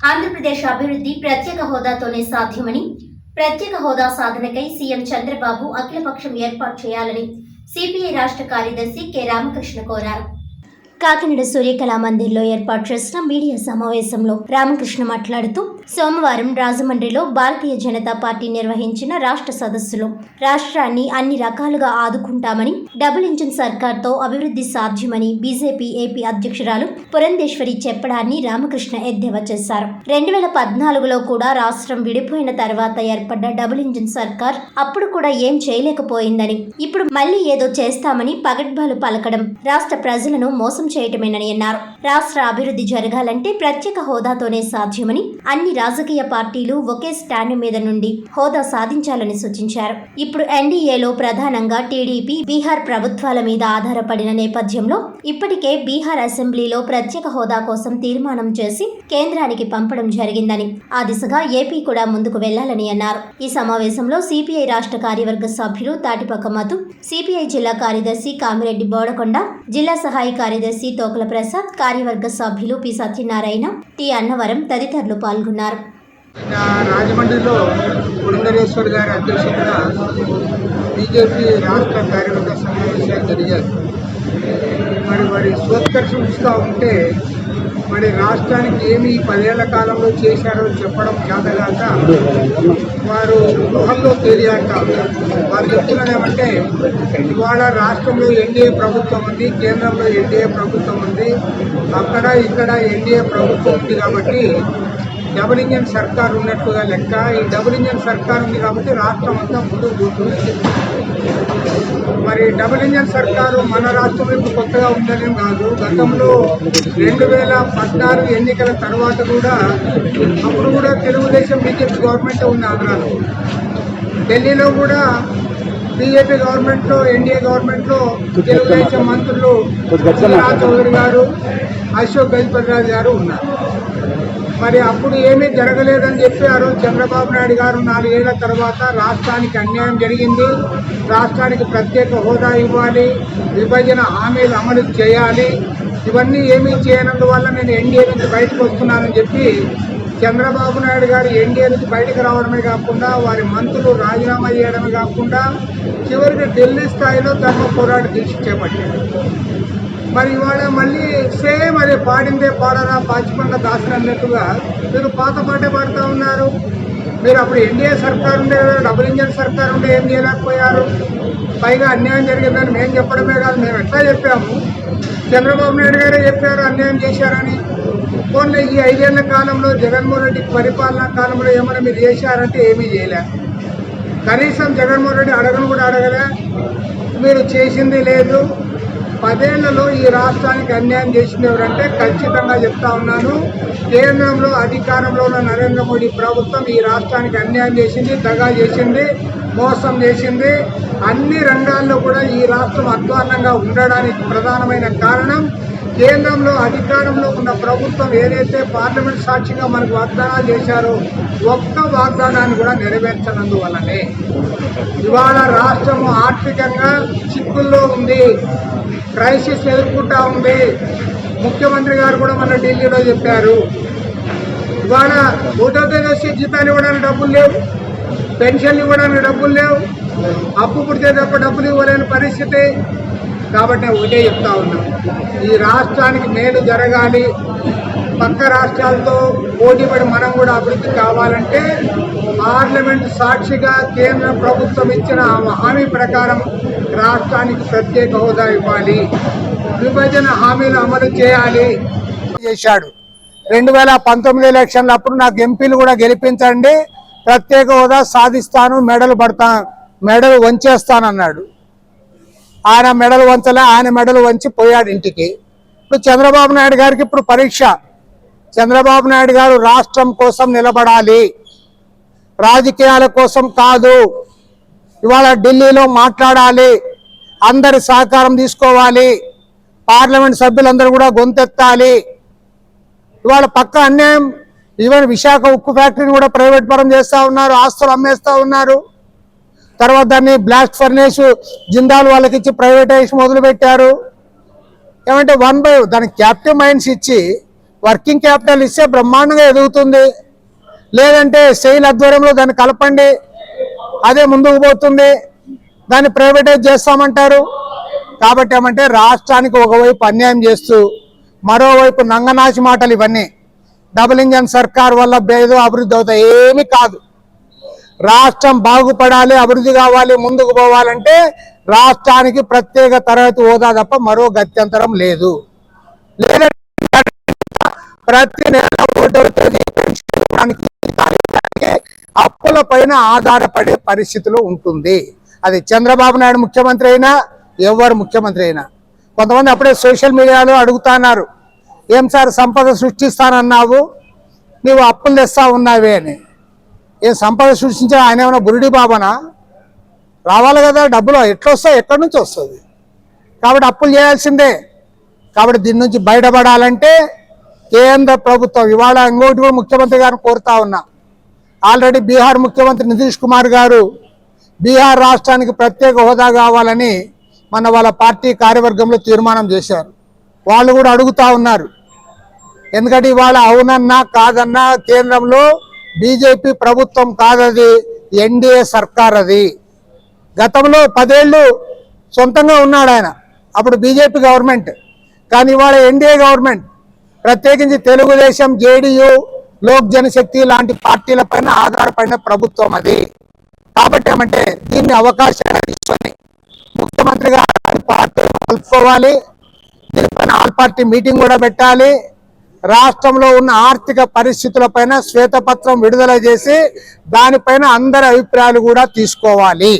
ఆంధ్రప్రదేశ్ అభివృద్ధి ప్రత్యేక హోదాతోనే సాధ్యమని ప్రత్యేక హోదా సాధనకై సీఎం చంద్రబాబు అఖిలపక్షం ఏర్పాటు చేయాలని సిపిఐ రాష్ట్ర కార్యదర్శి కె రామకృష్ణ కోరారు. కాకినాడ సూర్యకళా మందిర్లో ఏర్పాటు చేసిన మీడియా సమావేశంలో రామకృష్ణ మాట్లాడుతూ సోమవారం రాజమండ్రిలో భారతీయ జనతా పార్టీ నిర్వహించిన రాష్ట్ర సదస్సులో రాష్ట్రాన్ని అన్ని రకాలుగా ఆదుకుంటామని డబుల్ ఇంజిన్ సర్కార్తో అభివృద్ధి సాధ్యమని బీజేపీ ఏపీ అధ్యక్షురాలు పురంధేశ్వరి చెప్పడాన్ని రామకృష్ణ ఎద్దేవా చేశారు. రెండు వేల పద్నాలుగులో కూడా రాష్ట్రం విడిపోయిన తర్వాత ఏర్పడ్డ డబుల్ ఇంజిన్ సర్కార్ అప్పుడు కూడా ఏం చేయలేకపోయిందని ఇప్పుడు మళ్ళీ ఏదో చేస్తామని పగడ్బాలు పలకడం రాష్ట్ర ప్రజలను మోసం చేయటమేనని అన్నారు. రాష్ట్ర అభివృద్ధి జరగాలంటే ప్రత్యేక హోదాతోనే సాధ్యమని అన్ని రాజకీయ పార్టీలు ఒకే స్టాండ్ మీద నుండి హోదా సాధించాలని సూచించారు. ఇప్పుడు ఎన్డీఏలో ప్రధానంగా టీడీపీ బీహార్ ప్రభుత్వాల మీద ఆధారపడిన నేపథ్యంలో ఇప్పటికే బీహార్ అసెంబ్లీలో ప్రత్యేక హోదా కోసం తీర్మానం చేసి కేంద్రానికి పంపడం జరిగిందని ఆ దిశగా ఏపీ కూడా ముందుకు వెళ్ళాలని అన్నారు. ఈ సమావేశంలో సిపిఐ రాష్ట్ర కార్యవర్గ సభ్యులు తాటిపక్క మధు సిపిఐ జిల్లా కార్యదర్శి కామిరెడ్డి బోడకొండ జిల్లా సహాయ కార్యదర్శి తోకల ప్రసాద్ కార్యవర్గ సభ్యులు పి సత్యనారాయణ టి అన్నవరం తదితరులు పాల్గొన్నారు. రాజమండ్రిలో పురంధరేశ్వర్ గారి అధ్యక్షతన బీజేపీ రాష్ట్ర కార్యవర్గ సమావేశాలు జరిగాయి మరి వారి స్వోత్కర్షం ఇస్తూ ఉంటే మరి రాష్ట్రానికి ఏమి ఈ పదేళ్ళ కాలంలో చేశారో చెప్పడం చేతగాక వారు గృహంలో తెలియక వారు చెప్తున్నది ఏమంటే ఇవాళ రాష్ట్రంలో ఎన్డీఏ ప్రభుత్వం ఉంది కేంద్రంలో ఎన్డీఏ ప్రభుత్వం ఉంది అక్కడ ఇక్కడ ఎన్డీఏ ప్రభుత్వం ఉంది కాబట్టి డబుల్ ఇంజన్ సర్కార్ ఉన్నట్టుగా లెక్క. ఈ డబుల్ ఇంజన్ సర్కార్ ఉంది కాబట్టి రాష్ట్రం అంతా ముందుకు పోతుంది. మరి డబుల్ ఇంజన్ సర్కారు మన రాష్ట్రంలో ఇప్పుడు కొత్తగా ఉందని కాదు. గతంలో రెండు వేల పద్నాలుగు ఎన్నికల తర్వాత కూడా అప్పుడు కూడా తెలుగుదేశం బీజేపీ గవర్నమెంట్ ఉంది ఆంధ్రాలో. ఢిల్లీలో కూడా బీజేపీ గవర్నమెంట్లో ఎన్డీఏ గవర్నమెంట్లో తెలుగుదేశం మంత్రులు చౌదరి గారు అశోక్ గజపతిరాజు గారు ఉన్నారు. మరి అప్పుడు ఏమీ జరగలేదని చెప్పి ఆ రోజు చంద్రబాబు నాయుడు గారు నాలుగేళ్ళ తర్వాత రాష్ట్రానికి అన్యాయం జరిగింది. రాష్ట్రానికి ప్రత్యేక హోదా ఇవ్వాలి విభజన హామీలు అమలు చేయాలి. ఇవన్నీ ఏమీ చేయనందువల్ల నేను ఎన్డీఏ నుంచి బయటకు వస్తున్నానని చెప్పి చంద్రబాబు నాయుడు గారు ఎన్డీఏ నుంచి బయటకు రావడమే కాకుండా వారి మంత్రులు రాజీనామా చేయడమే కాకుండా చివరికి ఢిల్లీ స్థాయిలో ధర్మ పోరాట దీక్ష చేపట్టారు. మరి ఇవాళ మళ్ళీ సేమ్ అదే పాడిందే పాడరా పాచిపండ దాసరి అన్నట్టుగా మీరు పాత పాటే పాడుతూ ఉన్నారు. మీరు అప్పుడు ఎన్డీఏ సర్కార్ ఉండే డబుల్ ఇంజన్ సర్కార్ ఉండే ఏం చేయలేకపోయారు? పైగా అన్యాయం జరిగిందని మేము చెప్పడమే కాదు మేము ఎట్లా చెప్పాము? చంద్రబాబు నాయుడు గారే చెప్పారు అన్యాయం చేశారని. పోన్లే ఈ ఐదేళ్ళ కాలంలో జగన్మోహన్ రెడ్డి పరిపాలనా కాలంలో ఏమైనా మీరు చేశారంటే ఏమీ చేయలే. కనీసం జగన్మోహన్ రెడ్డి అడగను కూడా అడగలే. మీరు చేసింది లేదు. పదేళ్ళలో ఈ రాష్ట్రానికి అన్యాయం చేసింది ఎవరంటే ఖచ్చితంగా చెప్తా ఉన్నాను. కేంద్రంలో అధికారంలో ఉన్న నరేంద్ర మోడీ ప్రభుత్వం ఈ రాష్ట్రానికి అన్యాయం చేసింది దగా చేసింది మోసం చేసింది. అన్ని రంగాల్లో కూడా ఈ రాష్ట్రం అధ్వాన్నంగా ఉండడానికి ప్రధానమైన కారణం కేంద్రంలో అధికారంలో ఉన్న ప్రభుత్వం ఏదైతే పార్లమెంట్ సాక్షిగా మనకు వాగ్దానాలు చేశారో ఒక్క వాగ్దానాన్ని కూడా నెరవేర్చనందువల్లనే. ఇవాళ రాష్ట్రం ఆర్థికంగా చిక్కుల్లో ఉంది. క్రైసిస్ ఎదుర్కొంటా ఉంది. ముఖ్యమంత్రి గారు కూడా మన ఢిల్లీలో చెప్పారు. ఇవాళ ఒకటో తేదీ జీతాలు ఇవ్వడానికి డబ్బులు లేవు. పెన్షన్లు ఇవ్వడానికి డబ్బులు లేవు. అప్పు పుడితే తప్ప డబ్బులు ఇవ్వలేని పరిస్థితి. కాబట్టి ఒకటే చెప్తా ఉన్నా. ఈ రాష్ట్రానికి మేలు జరగాలి. పక్క రాష్ట్రాలతో పోటీపడి మనం కూడా అభివృద్ధి కావాలంటే పార్లమెంట్ సాక్షిగా కేంద్ర ప్రభుత్వం ఇచ్చిన హామీ ప్రకారం రాష్ట్రానికి ప్రత్యేక హోదా ఇవ్వాలి. విభజన హామీలు అమలు చేయాలి. చేశాడు. రెండు వేల పంతొమ్మిది ఎలక్షన్ల అప్పుడు నాకు ఎంపీలు కూడా గెలిపించండి. ప్రత్యేక హోదా సాధిస్తాను. మెడలు పడతా మెడలు వంచేస్తానన్నాడు. ఆయన మెడలు వంచలే ఆయన మెడలు వంచి పోయాడు ఇంటికి. ఇప్పుడు చంద్రబాబు నాయుడు గారికి ఇప్పుడు పరీక్ష. చంద్రబాబు నాయుడు గారు రాష్ట్రం కోసం నిలబడాలి. రాజకీయాల కోసం కాదు. ఇవాళ ఢిల్లీలో మాట్లాడాలి. అందరి సహకారం తీసుకోవాలి. పార్లమెంట్ సభ్యులందరూ కూడా గొంతెత్తాలి. ఇవాళ పక్క అన్యాయం. ఈవెన్ విశాఖ ఉక్కు ఫ్యాక్టరీని కూడా ప్రైవేట్ పరం చేస్తూ ఉన్నారు ఆస్తులు అమ్మేస్తా ఉన్నారు. తర్వాత దాన్ని బ్లాస్ట్ ఫర్నేస్ జిందాల్ వాళ్ళకి ఇచ్చి ప్రైవేటైజేషన్ మొదలుపెట్టారు. ఏమంటే వన్ బై దానికి క్యాపిటల్ మైండ్స్ ఇచ్చి వర్కింగ్ క్యాపిటల్ ఇస్తే బ్రహ్మాండంగా ఎదుగుతుంది. లేదంటే సెయిల్ ఆధ్వర్యంలో దాన్ని కలపండి అదే ముందుకు పోతుంది. దాన్ని ప్రైవేటైజ్ చేస్తామంటారు. కాబట్టి ఏమంటే రాష్ట్రానికి ఒకవైపు అన్యాయం చేస్తూ మరోవైపు నంగనాచి మాటలు ఇవన్నీ. డబుల్ ఇంజన్ సర్కార్ వల్ల భేదం అభివృద్ధి అవుతాయి ఏమీ కాదు. రాష్ట్రం బాగుపడాలి అభివృద్ధి కావాలి ముందుకు పోవాలంటే రాష్ట్రానికి ప్రత్యేక తరగతి హోదా తప్ప మరో గత్యంతరం లేదు. లేదంటే ప్రతి నెల అప్పుల పైన ఆధారపడే పరిస్థితిలో ఉంటుంది. అది చంద్రబాబు నాయుడు ముఖ్యమంత్రి అయినా ఎవరు ముఖ్యమంత్రి అయినా. కొంతమంది అప్పుడే సోషల్ మీడియాలో అడుగుతున్నారు ఏం సార్ సంపద సృష్టిస్తానన్నావు? నీవు అప్పులు తెస్తా ఉన్నావే అని. ఏం సంపద సృష్టించిన ఆయన ఏమైనా బురుడి బాబానా? రావాలి కదా డబ్బులు. ఎట్లా వస్తాయి? ఎక్కడి నుంచి వస్తుంది? కాబట్టి అప్పులు చేయాల్సిందే. కాబట్టి దీని నుంచి బయటపడాలంటే కేంద్ర ప్రభుత్వం ఇవాళ ఇంకోటి కూడా ముఖ్యమంత్రి గారిని కోరుతా ఉన్నా. ఆల్రెడీ బీహార్ ముఖ్యమంత్రి నితీష్ కుమార్ గారు బీహార్ రాష్ట్రానికి ప్రత్యేక హోదా కావాలని మన వాళ్ళ పార్టీ కార్యవర్గంలో తీర్మానం చేశారు. వాళ్ళు కూడా అడుగుతా ఉన్నారు. ఎందుకంటే ఇవాళ అవునన్నా కాదన్నా కేంద్రంలో బీజేపీ ప్రభుత్వం కాదది ఎన్డీఏ సర్కార్ అది గతంలో పదేళ్ళు సొంతంగా ఉన్నాడు ఆయన. అప్పుడు బీజేపీ గవర్నమెంట్. కానీ ఇవాళ ఎన్డీఏ గవర్నమెంట్ ప్రత్యేకించి తెలుగుదేశం జేడీయూ లోక్ జనశక్తి లాంటి పార్టీల పైన ఆధారపడిన ప్రభుత్వం అది. కాబట్టి ఏమంటే దీన్ని అవకాశాలు తీసుకొని ముఖ్యమంత్రిగా పార్టీ కలుపుకోవాలి దీనిపైన ఆల్ పార్టీ మీటింగ్ కూడా పెట్టాలి. రాష్ట్రంలో ఉన్న ఆర్థిక పరిస్థితులపైన శ్వేతపత్రం విడుదల చేసి దానిపైన అందరి అభిప్రాయాలు కూడా తీసుకోవాలి.